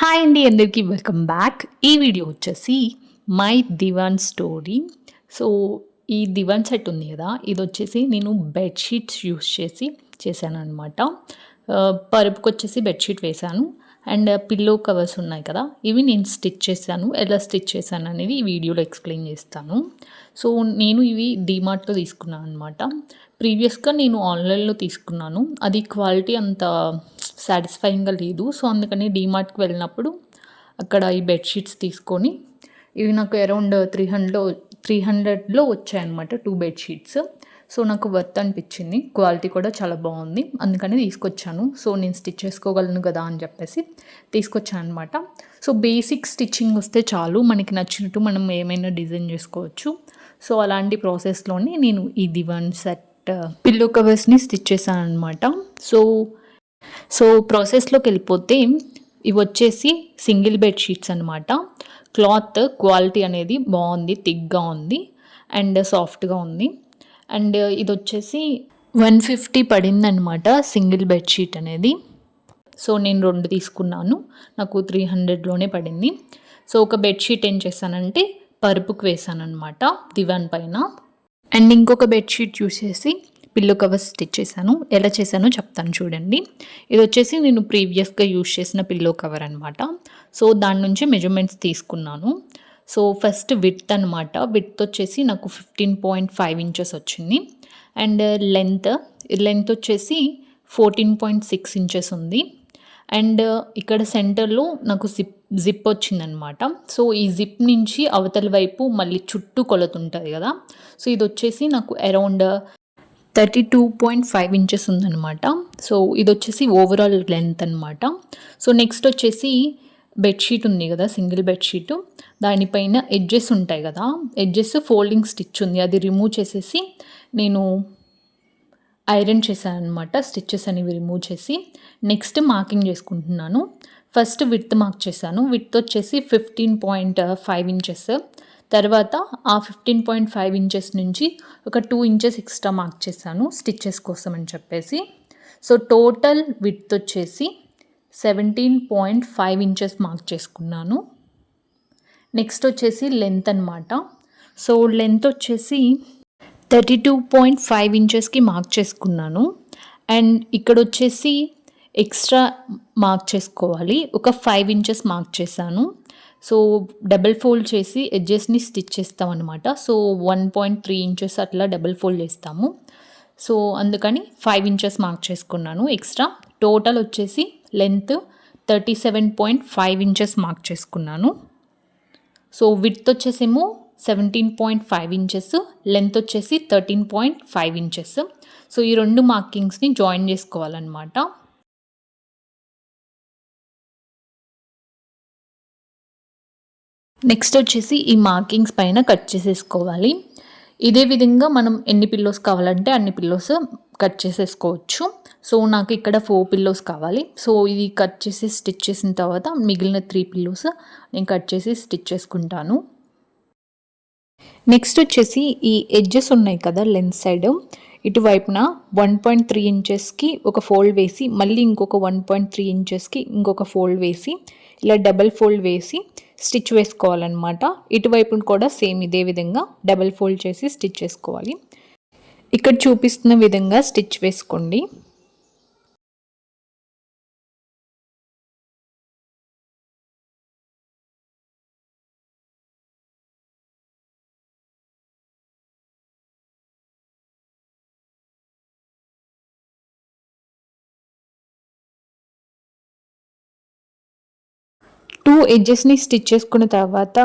Hi అండి అందరికీ welcome back. ఈ వీడియో వచ్చేసి మై దివాన్ స్టోరీ. సో ఈ దివాన్ సెట్ ఉంది కదా ఇది వచ్చేసి నేను బెడ్షీట్స్ యూస్ చేసి చేశాను అనమాట పరుపుకి వచ్చేసి బెడ్షీట్ వేశాను. అండ్ పిల్లో కవర్స్ ఉన్నాయి కదా ఇవి నేను స్టిచ్ చేశాను. ఎలా స్టిచ్ చేశాను అనేది ఈ వీడియోలో ఎక్స్ప్లెయిన్ చేస్తాను. సో నేను ఇవి డీమార్ట్లో తీసుకున్నాను అనమాట ప్రీవియస్గా నేను ఆన్లైన్లో తీసుకున్నాను. అది క్వాలిటీ అంత సాటిస్ఫైయింగ్గా లేదు. సో అందుకని డీమార్ట్కి వెళ్ళినప్పుడు అక్కడ ఈ బెడ్షీట్స్ తీసుకొని ఇవి నాకు అరౌండ్ త్రీ హండ్రెడ్లో త్రీ హండ్రెడ్లో వచ్చాయన్నమాట టూ బెడ్షీట్స్. సో నాకు వర్త్ అనిపించింది. క్వాలిటీ కూడా చాలా బాగుంది. అందుకని తీసుకొచ్చాను. సో నేను స్టిచ్ చేసుకోగలను కదా అని చెప్పేసి తీసుకొచ్చాను అనమాట సో బేసిక్ స్టిచ్చింగ్ వస్తే చాలు. మనకి నచ్చినట్టు మనం ఏమైనా డిజైన్ చేసుకోవచ్చు. సో అలాంటి ప్రాసెస్లోనే నేను ఈ దివాన్ సెట్ పిల్లో కవర్స్ని స్టిచ్ చేశాను అనమాట సో సో ప్రాసెస్లోకి వెళ్ళిపోతే ఇవి వచ్చేసి సింగిల్ బెడ్ షీట్స్ అనమాట క్లాత్ క్వాలిటీ అనేది బాగుంది థిక్గా ఉంది అండ్ సాఫ్ట్గా ఉంది. అండ్ ఇది వచ్చేసి వన్ ఫిఫ్టీ పడిందనమాట సింగిల్ బెడ్షీట్ అనేది. సో నేను రెండు తీసుకున్నాను. నాకు త్రీ హండ్రెడ్లోనే పడింది. సో ఒక బెడ్షీట్ ఏం చేశానంటే పరుపుకు వేసానమాట దివాన్ పైన. అండ్ ఇంకొక బెడ్షీట్ చూసేసి పిల్లో కవర్స్ స్టిచ్ చేశాను. ఎలా చేశానో చెప్తాను చూడండి. ఇది వచ్చేసి నేను ప్రీవియస్గా యూజ్ చేసిన పిల్లో కవర్ అనమాట సో దాని నుంచి మెజర్మెంట్స్ తీసుకున్నాను. సో ఫస్ట్ విత్ అనమాట విత్ వచ్చేసి నాకు ఫిఫ్టీన్ పాయింట్ ఫైవ్ ఇంచెస్ వచ్చింది. అండ్ లెంత్ లెంత్ వచ్చేసి ఫోర్టీన్ పాయింట్ సిక్స్ ఇంచెస్ ఉంది. అండ్ ఇక్కడ సెంటర్లో నాకు జిప్ జిప్ వచ్చిందనమాట సో ఈ జిప్ నుంచి అవతల వైపు మళ్ళీ చుట్టూ కొలతుంటుంది కదా. సో ఇది వచ్చేసి నాకు around thirty two point five inches ఉందనమాట సో ఇది వచ్చేసి ఓవరాల్ లెంత్ అనమాట సో నెక్స్ట్ వచ్చేసి బెడ్షీట్ ఉంది కదా సింగిల్ బెడ్షీట్. దానిపైన ఎడ్జెస్ ఉంటాయి కదా ఎడ్జెస్ ఫోల్డింగ్ స్టిచ్ ఉంది. అది రిమూవ్ చేసేసి నేను ఐరన్ చేశాను అనమాట స్టిచ్చెస్ అనేవి రిమూవ్ చేసి. నెక్స్ట్ మార్కింగ్ చేసుకుంటున్నాను. ఫస్ట్ విత్ మార్క్ చేశాను. విత్ వచ్చేసి ఫిఫ్టీన్ పాయింట్ ఫైవ్ ఇంచెస్ తర్వాత ఆ ఫిఫ్టీన్ పాయింట్ ఫైవ్ ఇంచెస్ నుంచి ఒక టూ ఇంచెస్ ఎక్స్ట్రా మార్క్ చేశాను స్టిచ్చెస్ కోసం అని చెప్పేసి. సో టోటల్ విత్ వచ్చేసి seventeen point five inches mark చేసుకున్నాను. నెక్స్ట్ వచ్చేసి లెంత్ అనమాట సో లెంత్ వచ్చేసి థర్టీ టూ పాయింట్ ఫైవ్ ఇంచెస్కి మార్క్ చేసుకున్నాను. అండ్ ఇక్కడ వచ్చేసి ఎక్స్ట్రా మార్క్ చేసుకోవాలి. ఒక ఫైవ్ ఇంచెస్ మార్క్ చేశాను. సో డబల్ ఫోల్డ్ చేసి ఎడ్జెస్ని స్టిచ్ చేస్తాం అనమాట so one point three inches అట్లా డబల్ ఫోల్డ్ చేస్తాము. సో అందుకని ఫైవ్ ఇంచెస్ మార్క్ చేసుకున్నాను ఎక్స్ట్రా టోటల్ వచ్చేసి length thirty seven point five inches mark చేసుకున్నాను. సో విడ్త్ వచ్చేసేమో seventeen point five inches length వచ్చేసి thirteen point five inches. So ఈ రెండు మార్కింగ్స్ని జాయిన్ చేసుకోవాలన్నమాట. నెక్స్ట్ వచ్చేసి ఈ మార్కింగ్స్ పైన కట్ చేసేసుకోవాలి. ఇదే విధంగా మనం ఎన్ని పిల్లోస్ కావాలంటే అన్ని పిల్లోస్ కట్ చేసేసుకోవచ్చు. సో నాకు ఇక్కడ ఫోర్ పిల్లోస్ కావాలి. సో ఇది కట్ చేసి స్టిచ్ చేసిన తర్వాత మిగిలిన త్రీ పిల్లోస్ నేను కట్ చేసి స్టిచ్ చేసుకుంటాను. నెక్స్ట్ వచ్చేసి ఈ ఎడ్జెస్ ఉన్నాయి కదా లెన్స్ సైడ్ ఇటువైపున వన్ పాయింట్ త్రీ ఇంచెస్కి ఒక ఫోల్డ్ వేసి మళ్ళీ ఇంకొక వన్ పాయింట్ త్రీ ఇంచెస్కి ఇంకొక ఫోల్డ్ వేసి ఇలా డబల్ ఫోల్డ్ వేసి స్టిచ్ వేసుకోవాలన్నమాట. ఇటువైపున కూడా సేమ్ ఇదే విధంగా డబల్ ఫోల్డ్ చేసి స్టిచ్ చేసుకోవాలి. ఇక్కడ చూపిస్తున్న విధంగా స్టిచ్ వేసుకోండి. టూ ఎడ్జెస్ని స్టిచ్ చేసుకున్న తర్వాత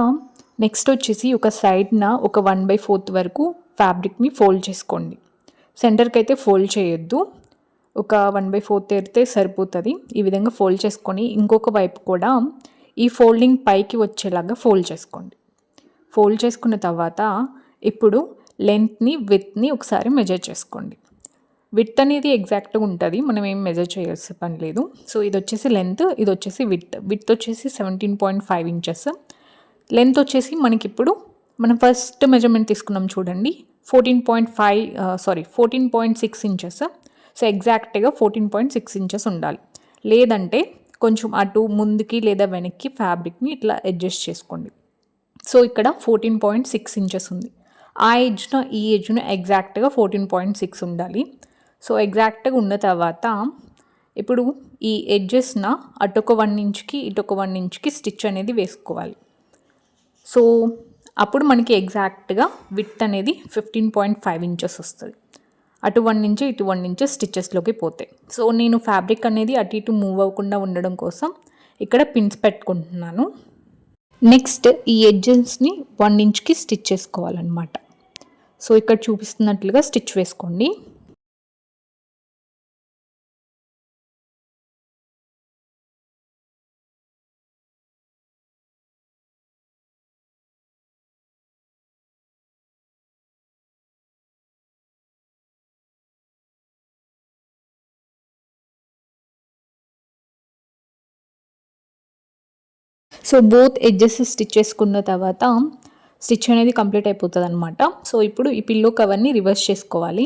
నెక్స్ట్ వచ్చేసి ఒక సైడ్న ఒక వన్ బై ఫోర్త్ వరకు ఫ్యాబ్రిక్ని ఫోల్డ్ చేసుకోండి. సెంటర్కి అయితే ఫోల్డ్ చేయొద్దు. ఒక వన్ బై ఫోర్ ఎడితే సరిపోతుంది. ఈ విధంగా ఫోల్డ్ చేసుకొని ఇంకొక వైపు కూడా ఈ ఫోల్డింగ్ పైకి వచ్చేలాగా ఫోల్డ్ చేసుకోండి. ఫోల్డ్ చేసుకున్న తర్వాత ఇప్పుడు లెంత్ని విత్ని ఒకసారి మెజర్ చేసుకోండి. విత్ అనేది ఎగ్జాక్ట్గా ఉంటుంది. మనం ఏం మెజర్ చేయాల్సిన పని లేదు. సో ఇది వచ్చేసి లెంత్ ఇది వచ్చేసి విత్ విత్ వచ్చేసి seventeen point five inches. Length వచ్చేసి మనకి ఇప్పుడు మనం ఫస్ట్ మెజర్మెంట్ తీసుకున్నాం చూడండి. Fourteen point five sorry fourteen point six inches so ఎగ్జాక్ట్గా ఫోర్టీన్ పాయింట్ సిక్స్ ఇంచెస్ ఉండాలి. లేదంటే కొంచెం అటు ముందుకి లేదా వెనక్కి ఫ్యాబ్రిక్ని ఇట్లా అడ్జస్ట్ చేసుకోండి. సో ఇక్కడ ఫోర్టీన్ పాయింట్ సిక్స్ ఇంచెస్ ఉంది. ఆ ఏజ్న ఈ ఏజ్న ఎగ్జాక్ట్గా ఫోర్టీన్ పాయింట్ సిక్స్ ఉండాలి. సో ఎగ్జాక్ట్గా ఉన్న తర్వాత ఇప్పుడు ఈ ఎడ్జెస్న అటొక వన్ ఇంచ్కి ఇటొక వన్ ఇంచ్కి స్టిచ్ అనేది వేసుకోవాలి. సో అప్పుడు మనకి ఎగ్జాక్ట్గా విత్ అనేది ఫిఫ్టీన్ పాయింట్ ఫైవ్ ఇంచెస్ వస్తుంది. అటు వన్ నుంచి ఇటు వన్ నుంచి స్టిచెస్లోకి పోతాయి. సో నేను ఫ్యాబ్రిక్ అనేది అటు ఇటు మూవ్ అవ్వకుండా ఉండడం కోసం ఇక్కడ పిన్స్ పెట్టుకుంటున్నాను. నెక్స్ట్ ఈ ఎడ్జెస్ని వన్ ఇంచ్కి స్టిచ్ చేసుకోవాలన్నమాట. సో ఇక్కడ చూపిస్తున్నట్లుగా స్టిచ్ వేసుకోండి. సో బోత్ ఎడ్జెస్ స్టిచ్ చేసుకున్న తర్వాత స్టిచ్ అనేది కంప్లీట్ అయిపోతుంది అనమాట సో ఇప్పుడు ఈ పిల్లో కవర్ని రివర్స్ చేసుకోవాలి.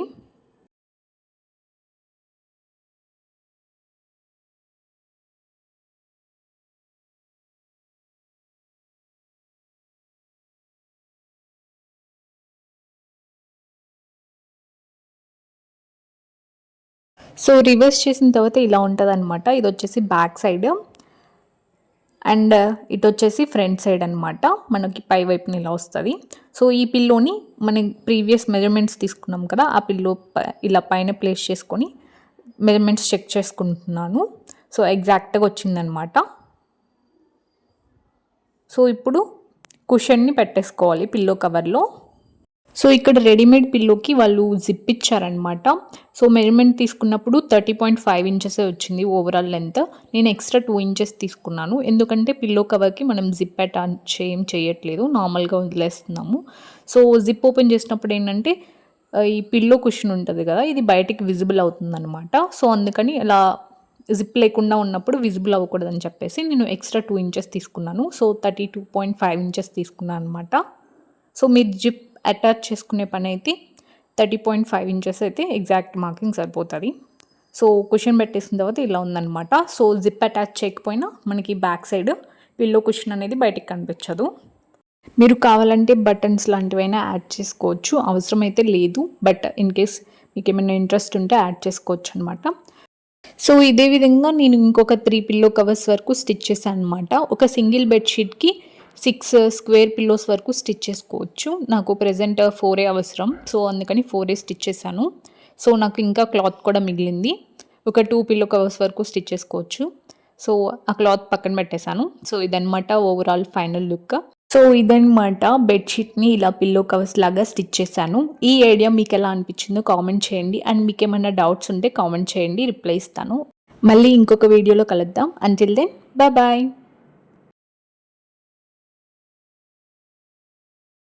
సో రివర్స్ చేసిన తర్వాత ఇలా ఉంటుంది అనమాట ఇది వచ్చేసి బ్యాక్ సైడ్. అండ్ ఇటు వచ్చేసి ఫ్రంట్ సైడ్ అనమాట మనకి పై వైపుని ఇలా వస్తుంది. సో ఈ పిల్లోని మన ప్రీవియస్ మెజర్మెంట్స్ తీసుకున్నాం కదా ఆ పిల్లో ఇలా పైన ప్లేస్ చేసుకొని మెజర్మెంట్స్ చెక్ చేసుకుంటున్నాను. సో ఎగ్జాక్ట్గా వచ్చిందనమాట సో ఇప్పుడు కుషన్ని పెట్టేసుకోవాలి పిల్లో కవర్లో. సో ఇక్కడ రెడీమేడ్ పిల్లోకి వాళ్ళు జిప్ ఇచ్చారనమాట సో మెజర్మెంట్ తీసుకున్నప్పుడు థర్టీ పాయింట్ ఫైవ్ ఇంచెస్ వచ్చింది ఓవరాల్ లెంత్ నేను ఎక్స్ట్రా టూ ఇంచెస్ తీసుకున్నాను. ఎందుకంటే పిల్లో కవర్కి మనం జిప్ అటాచ్ ఏం చేయట్లేదు. నార్మల్గా వదిలేస్తున్నాము. సో జిప్ ఓపెన్ చేసినప్పుడు ఏంటంటే ఈ పిల్లో కుషన్ ఉంటుంది కదా ఇది బయటికి విజిబుల్ అవుతుందన్నమాట. సో అందుకని అలా జిప్ లేకుండా ఉన్నప్పుడు విజిబుల్ అవ్వకూడదని చెప్పేసి నేను ఎక్స్ట్రా టూ ఇంచెస్ తీసుకున్నాను. So thirty two point five inches తీసుకున్నాను అనమాట సో మీరు జిప్ అటాచ్ చేసుకునే పని అయితే థర్టీ పాయింట్ ఫైవ్ ఇంచెస్ అయితే ఎగ్జాక్ట్ మార్కింగ్ సరిపోతుంది. సో కుషన్ పెట్టేసిన తర్వాత ఇలా ఉందన్నమాట. సో జిప్ అటాచ్ చేయకపోయినా మనకి బ్యాక్ సైడ్ పిల్లో కుషన్ అనేది బయటికి కనిపించదు. మీరు కావాలంటే బటన్స్ లాంటివైనా యాడ్ చేసుకోవచ్చు. అవసరమైతే లేదు. బట్ ఇన్ కేస్ మీకు ఏమైనా ఇంట్రెస్ట్ ఉంటే యాడ్ చేసుకోవచ్చు అనమాట సో ఇదే విధంగా నేను ఇంకొక త్రీ పిల్లో కవర్స్ వరకు స్టిచ్ చేశాను అనమాట ఒక సింగిల్ బెడ్షీట్కి సిక్స్ స్క్వేర్ పిల్లోస్ వరకు స్టిచ్ చేసుకోవచ్చు. నాకు ప్రజెంట్ ఫోరే అవసరం. సో అందుకని ఫోరే స్టిచ్ చేశాను. సో నాకు ఇంకా క్లాత్ కూడా మిగిలింది. ఒక టూ పిల్లో కవర్స్ వరకు స్టిచ్ చేసుకోవచ్చు. సో ఆ క్లాత్ పక్కన పెట్టేశాను. సో ఇదనమాట ఓవరాల్ ఫైనల్ లుక్. సో ఇదనమాట బెడ్షీట్ని ఇలా పిల్లో కవర్స్ లాగా స్టిచ్ చేశాను. ఈ ఐడియా మీకు ఎలా అనిపించిందో కామెంట్ చేయండి. అండ్ మీకు ఏమైనా డౌట్స్ ఉంటే కామెంట్ చేయండి. రిప్లై ఇస్తాను. మళ్ళీ ఇంకొక వీడియోలో కలుద్దాం. Until then bye bye